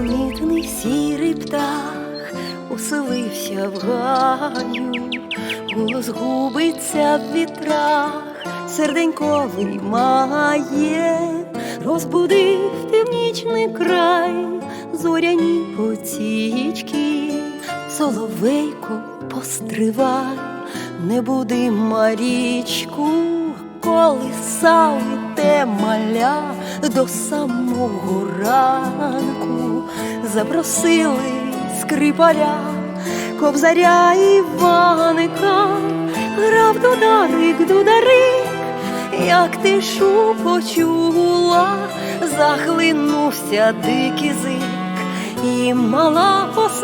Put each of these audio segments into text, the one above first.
Непомітний сірий птах уселився в гаю, голос губиться в вітрах, серденько виймає, розбудив північний край, зоряні потічки, соловейко постривай, не буди Марічку, колиса йде маля до самого ранку, запросили скрипаля, кобзаря Іваника, грав дударик, дударик, як ти шу почула, захлинувся дикий зик, і мала поснула,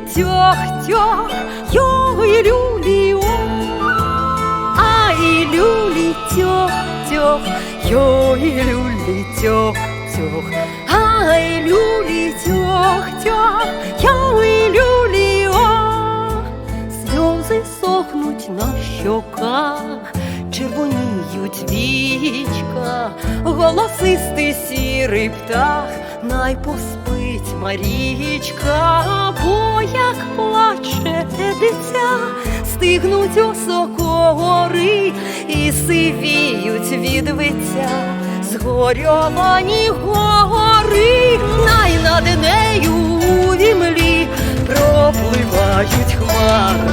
люлі тьох тьох, йой люлі. Ай, люлі тьох тьох, йой люлі тьох тьох, ай, люлі тьох тьох, йой люлі ох. Сльози сохнуть на щоках, червоніють вічка, голосистий сірий птах, най поспить Марічка, бо стигнуть осокори і сивіють від згорьовані гори, най над нею у вімлі пропливають хмари,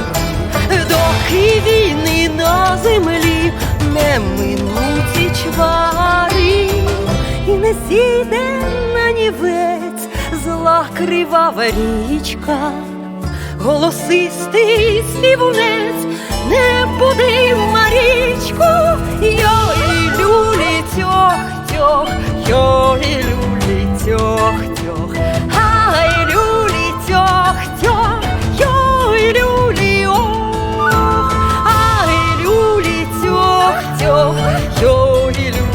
доки війни на землі не минуть чвари, і не зійде на нівець зла кривава річка, голосистий співунець, не будив Марічку, йой люлі тьох тьох, йой люлі тьох тьох, ай люлі тьох тьох, йой люлі ох, ай люлі тьох тьох, йой люлі.